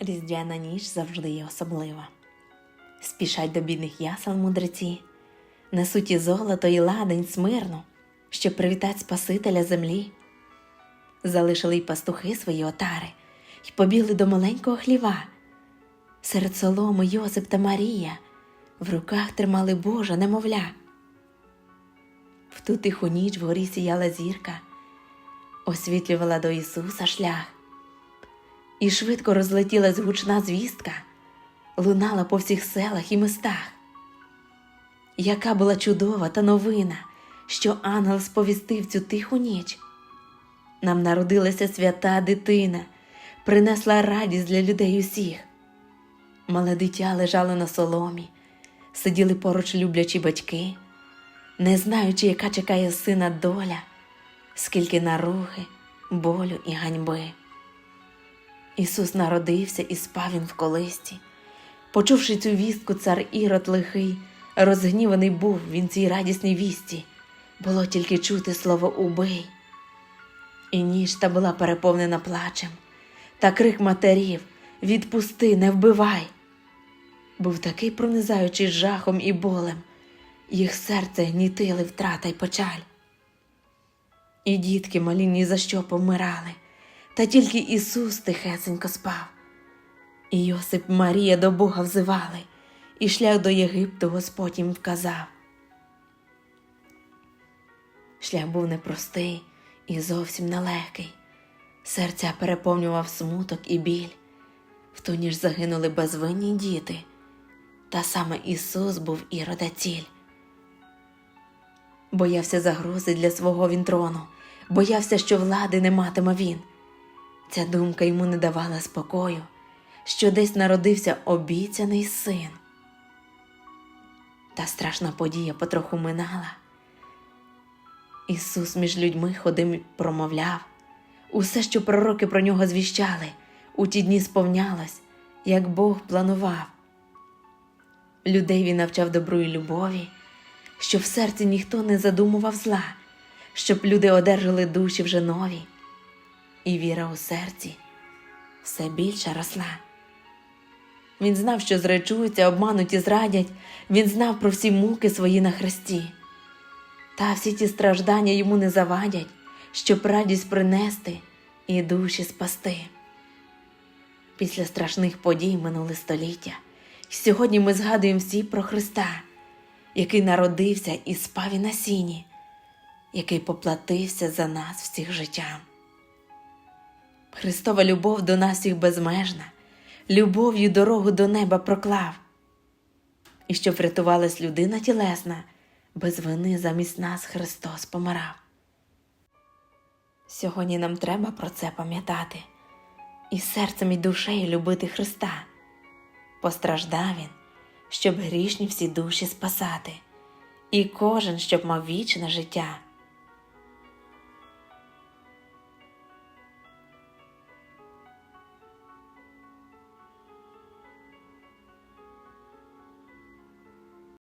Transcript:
Різдвяна ніч завжди є особлива. Спішать до бідних ясел мудреці, несуть і золото, і ладень смирно, щоб привітать Спасителя землі. Залишили й пастухи свої отари, й побігли до маленького хліва. Серед соломи Йосип та Марія в руках тримали Божа немовля. В ту тиху ніч вгорі сіяла зірка, освітлювала до Ісуса шлях. І швидко розлетілась гучна звістка, лунала по всіх селах і містах. Яка була чудова та новина, що ангел сповістив цю тиху ніч. Нам народилася свята дитина, принесла радість для людей усіх. Мале дитя лежало на соломі, сиділи поруч люблячі батьки, не знаючи, яка чекає сина доля, скільки наруги, болю і ганьби. Ісус народився і спав він в колисті. Почувши цю вістку, цар Ірод лихий, розгніваний був він цій радісній вісті, було тільки чути слово убий. І ніч та була переповнена плачем, та крик матерів Відпусти, не вбивай. Був такий пронизаючий жахом і болем, їх серце гнітили втрата й печаль. І дітки малі ні за що помирали, та тільки Ісус тихесенько спав. І Йосип Марія до Бога взивали, і шлях до Єгипту Господь їм вказав. Шлях був непростий і зовсім нелегкий. Серця переповнював смуток і біль. В ту ніж загинули безвинні діти, та саме Ісус був ірода ціль. Боявся загрози для свого він трону, боявся, що влади не матиме він. Ця думка йому не давала спокою, що десь народився обіцяний син. Та страшна подія потроху минала. Ісус між людьми ходив промовляв. Усе, що пророки про нього звіщали, у ті дні сповнялось, як Бог планував. Людей він навчав добру і любові, щоб в серці ніхто не задумував зла, щоб люди одержали душі вже нові, і віра у серці все більше росла. Він знав, що зречуються, обмануть і зрадять, він знав про всі муки свої на хресті. Та всі ті страждання йому не завадять, щоб радість принести і душі спасти. Після страшних подій минули століття, і сьогодні ми згадуємо всі про Христа, який народився і спав і на сіні, який поплатився за нас всіх життям. Христова любов до нас всіх безмежна, любов'ю дорогу до неба проклав. І щоб врятувалась людина тілесна, без вини замість нас Христос помирав. Сьогодні нам треба про це пам'ятати і серцем і душею любити Христа. Постраждав Він, щоб грішні всі душі спасати, і кожен, щоб мав вічне життя.